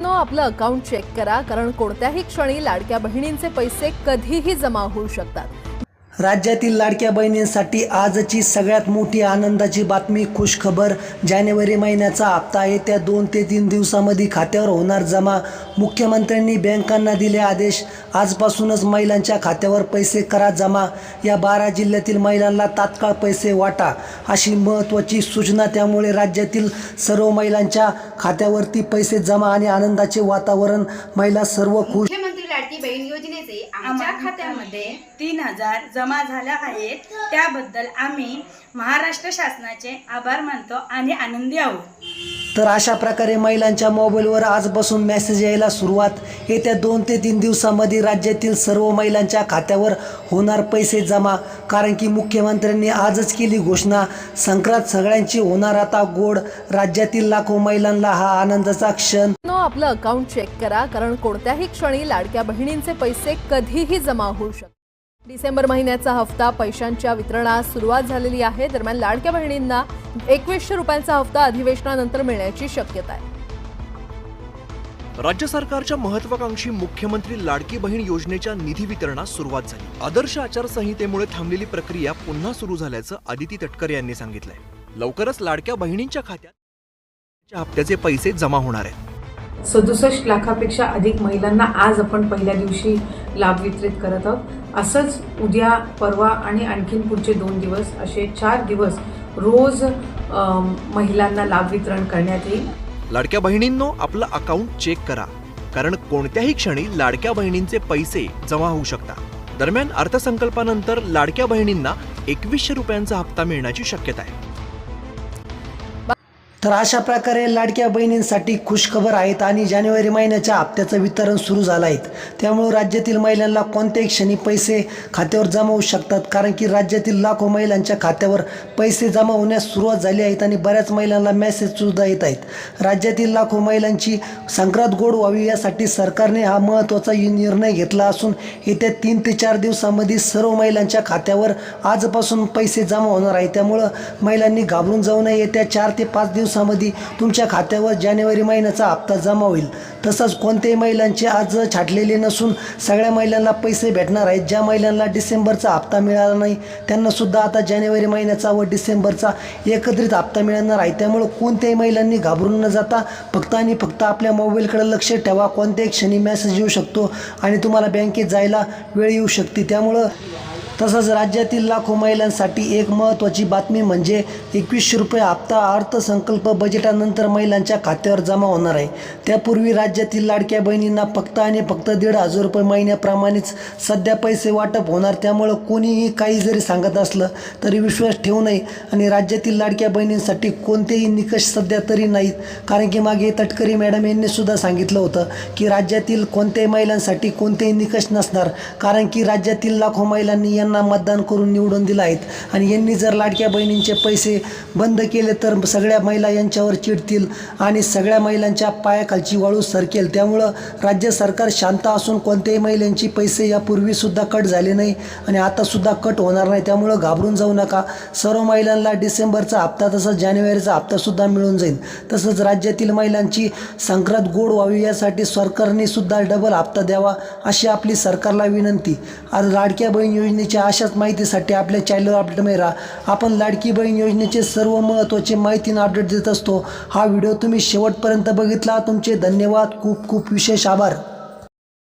No आपलं account check करा कारण कोणत्याही क्षणी लाडक्या बहिणींचे पैसे कधीही जमा होऊ शकतात. राज्यातील लाडक्या बहिणींसाठी आजची सगळ्यात मोठी आनंदाची बातमी खुशखबर. जानेवारी महिन्याचा हप्ता येत्या दोन ते तीन दिवसामध्ये खात्यावर होणार जमा. मुख्यमंत्र्यांनी बँकांना दिले आदेश. आजपासूनच महिलांच्या खात्यावर पैसे करा जमा. या बारा जिल्ह्यातील महिलांना तात्काळ पैसे वाटा अशी महत्त्वाची सूचना. त्यामुळे राज्यातील सर्व महिलांच्या खात्यावरती पैसे जमा आणि आनंदाचे वातावरण. महिला सर्व खुश. मुख्यमंत्री बहीण योजनेचे आमच्या खात्यामध्ये तीन हजार जमा झाल्या आहेत. त्याबद्दल आम्ही महाराष्ट्र शासनाचे आभार मानतो आणि आनंदी आहोत. तर अशा प्रकारे महिलांच्या मोबाईलवर आजपासून मेसेज यायला सुरुवात. येत्या दोन ते तीन दिवसामध्ये राज्यातील सर्व महिलांच्या खात्यावर होणार पैसे जमा. कारण की मुख्यमंत्र्यांनी आजच केली घोषणा. संक्रांत सगळ्यांची होणार आता गोड. राज्यातील लाखो महिलांना हा आनंदाचा क्षण. आपलं अकाउंट चेक करा कारण कोणत्याही क्षणी लाडक्या बहिणींचे पैसे कधीही जमा होऊ शकतात डिसेंबर महिन्याचा हप्ता पैशांच्या वितरणास सुरुवात झालेली आहे. दरम्यान लाडक्या बहिणींना एकवीसशे रुपयांचा हप्ता अधिवेशनानंतर मिळण्याची शक्यता आहे. राज्य सरकारच्या महत्वाकांक्षी मुख्यमंत्री लाडकी बहीण योजनेच्या निधी वितरणास सुरुवात झाली. आदर्श आचारसंहितेमुळे थांबलेली प्रक्रिया पुन्हा सुरू झाल्याचं आदिती तटकर यांनी सांगितलंय. लवकरच लाडक्या बहिणींच्या खात्यात हप्त्याचे पैसे जमा होणार आहेत. सदुसष्ट लाखापेक्षा अधिक महिलांना आज आपण पहिल्या दिवशी लाभ वितरित करत आहोत. असंच उद्या परवा आणि आणखीन पुढचे दोन दिवस असे चार दिवस रोज महिलांना लाभ वितरण करण्यात येईल. लाडक्या बहिणींनो आपलं अकाउंट चेक करा. कारण कोणत्याही क्षणी लाडक्या बहिणींचे पैसे जमा होऊ शकतात. दरम्यान अर्थसंकल्पानंतर लाडक्या बहिणींना एकवीसशे रुपयांचा हप्ता मिळण्याची शक्यता आहे. तर अशा प्रकारे लाडक्या बहिणींसाठी खुशखबर आहेत आणि जानेवारी महिन्याच्या हप्त्याचं वितरण सुरू झालं आहे. त्यामुळे राज्यातील महिलांना कोणत्याही क्षणी पैसे खात्यावर जमा होऊ शकतात कारण की राज्यातील लाखो महिलांच्या खात्यावर पैसे जमा होण्यास सुरुवात झाली आहेत आणि बऱ्याच महिलांना मेसेजसुद्धा येत आहेत. राज्यातील लाखो महिलांची संक्रांत गोड व्हावी यासाठी सरकारने हा महत्त्वाचा निर्णय घेतला असून येत्या तीन ते चार दिवसामध्ये सर्व महिलांच्या खात्यावर आजपासून पैसे जमा होणार आहे. त्यामुळं महिलांनी घाबरून जाऊ नये. येत्या चार ते पाच दिवस दिवसामध्ये तुमच्या खात्यावर जानेवारी महिन्याचा हप्ता जमा होईल. तसंच कोणत्याही महिलांचे आज छाटलेले नसून सगळ्या महिलांना पैसे भेटणार आहेत. ज्या महिलांना डिसेंबरचा हप्ता मिळाला नाही त्यांनासुद्धा आता जानेवारी महिन्याचा व डिसेंबरचा एकत्रित हप्ता मिळणार आहे. त्यामुळं कोणत्याही महिलांनी घाबरून न जाता फक्त आणि फक्त आपल्या मोबाईलकडे लक्ष ठेवा. कोणत्याही क्षणी मेसेज येऊ शकतो आणि तुम्हाला बँकेत जायला वेळ येऊ शकते. त्यामुळं तसंच राज्यातील लाखो महिलांसाठी एक महत्त्वाची बातमी म्हणजे एकवीसशे रुपये हप्ता अर्थसंकल्प बजेटानंतर महिलांच्या खात्यावर जमा होणार आहे. त्यापूर्वी राज्यातील लाडक्या बहिणींना फक्त आणि फक्त दीड हजार रुपये महिन्याप्रमाणेच सध्या पैसे वाटप होणार. त्यामुळं कोणीही काही जरी सांगत असलं तरी विश्वास ठेवू नये आणि राज्यातील लाडक्या बहिणींसाठी कोणतेही निकष सध्या तरी नाहीत. कारण की मागे तटकरी मॅडम यांनी सुद्धा सांगितलं होतं की राज्यातील कोणत्याही महिलांसाठी कोणतेही निकष नसणार. कारण की राज्यातील लाखो महिलांनी यांना मतदान करून निवडून दिलं आहेत आणि यांनी जर लाडक्या बहिणींचे पैसे बंद केले तर सगळ्या महिला यांच्यावर चिडतील आणि सगळ्या महिलांच्या पायाखालची वाळू सरकेल. त्यामुळं राज्य सरकार शांत असून कोणत्याही महिलांची पैसे यापूर्वीसुद्धा कट झाले नाही आणि आतासुद्धा कट होणार नाही. त्यामुळं घाबरून जाऊ नका. सर्व महिलांना डिसेंबरचा हप्ता तसंच जानेवारीचा हप्तासुद्धा मिळून जाईल. तसंच राज्यातील महिलांची संक्रांत गोड व्हावी यासाठी सरकारने सुद्धा डबल हप्ता द्यावा अशी आपली सरकारला विनंती. आज लाडक्या बहीण योजनेच्या अशाच माहितीसाठी आपल्या चॅनलवर अपडेट मिळा आपण लाडकी बहीण योजनेचे सर्व महत्त्वाचे माहिती अपडेट देत असतो. हा व्हिडिओ तुम्ही शेवटपर्यंत बघितला. तुमचे धन्यवाद. खूप खूप विशेष आभार.